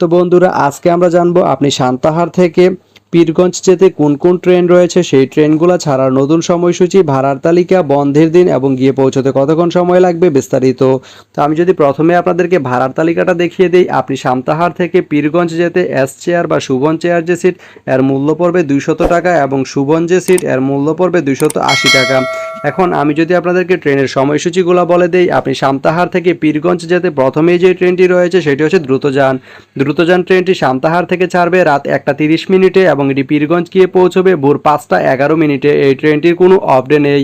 তো বন্ধুরা, আজকে আমরা জানব আপনি সান্তাহার থেকে পীরগঞ্জ যেতে কোন কোন ট্রেন রয়েছে? সেই ট্রেনগুলো ছাড়ার নতুন সময়সূচি, ভাড়ার তালিকা, বন্ধের দিন এবং গিয়ে পৌঁছতে কতক্ষণ সময় লাগবে বিস্তারিত। তো আমি যদি প্রথমে আপনাদেরকে ভাড়ার তালিকাটা দেখিয়ে দিই, আপনি সান্তাহার থেকে পীরগঞ্জ যেতে এস চেয়ার বা সুবন চেয়ার যে সিট, এর মূল্য পড়বে দুইশত টাকা এবং সুবন যে সিট, এর মূল্য পড়বে দুইশত আশি টাকা। এখন আমি যদি আপনাদেরকে ট্রেনের সময়সূচিগুলো বলে দেই, আপনি সান্তাহার থেকে পীরগঞ্জ যেতে প্রথমেই যে ট্রেনটি রয়েছে সেটি হচ্ছে দ্রুতযান। দ্রুতযান ট্রেনটি সান্তাহার থেকে ছাড়বে রাত একটা তিরিশ মিনিটে এবং এটি পীরগঞ্জ গিয়ে পৌঁছবে ভোর পাঁচটা এগারো মিনিটে। এই ট্রেনটির কোনো অপডে নেই।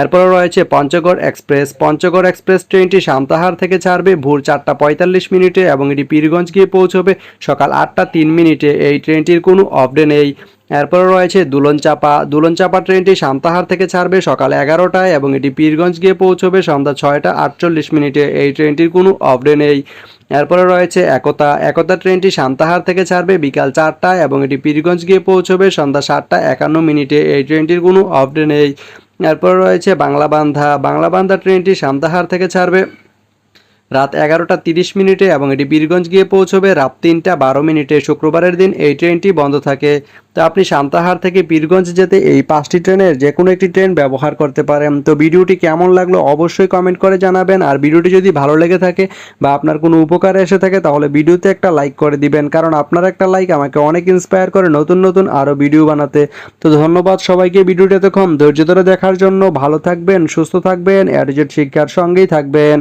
এরপরে রয়েছে পঞ্চগড় এক্সপ্রেস। পঞ্চগড় এক্সপ্রেস ট্রেনটি সান্তাহার থেকে ছাড়বে ভোর চারটা পঁয়তাল্লিশ মিনিটে এবং এটি পীরগঞ্জ গিয়ে পৌঁছবে সকাল আটটা তিন মিনিটে। এই ট্রেনটির কোনো অপডে নেই। এরপরে রয়েছে দুলন দুলনচাপা। দুলনচাপা ট্রেনটি সান্তাহার থেকে ছাড়বে সকাল এগারোটায় এবং এটি পীরগঞ্জ গিয়ে পৌঁছবে সন্ধ্যা ছয়টা আটচল্লিশ মিনিটে। এই ট্রেনটির কোনো অপডে নেই। এরপরে রয়েছে একতা। একতা ট্রেনটি সান্তাহার থেকে ছাড়বে বিকাল চারটায় এবং এটি পীরগঞ্জ গিয়ে পৌঁছবে সন্ধ্যা সাতটা একান্ন মিনিটে। এই ট্রেনটির কোনো অপডে নেই। এরপর রয়েছে বাংলাবান্ধা। বাংলাবান্ধা ট্রেনটি সান্তাহার থেকে ছাড়বে রাত এগারোটা তিরিশ মিনিটে এবং এটি বীরগঞ্জ গিয়ে পৌঁছবে। রাত তিনটা বারো মিনিটে শুক্রবারের দিন এই ট্রেনটি বন্ধ থাকে। তো আপনি সান্তাহার থেকে বীরগঞ্জ যেতে এই পাঁচটি ট্রেনের যে কোনো একটি ট্রেন ব্যবহার করতে পারেন। তো ভিডিওটি কেমন লাগল অবশ্যই কমেন্ট করে জানাবেন। আর ভিডিওটি যদি ভালো লেগে থাকে বা আপনার কোনো উপকারে এসে থাকে তাহলে ভিডিওতে একটা লাইক করে দিবেন। কারণ আপনার একটা লাইক আমাকে অনেক ইন্সপায়ার করে নতুন নতুন আরও ভিডিও বানাতে। তো ধন্যবাদ সবাইকে ভিডিওটি এতক্ষণ ধৈর্য ধরে দেখার জন্য। ভালো থাকবেন, সুস্থ থাকবেন অ্যাডিজেট শিক্ষার সঙ্গেই থাকবেন।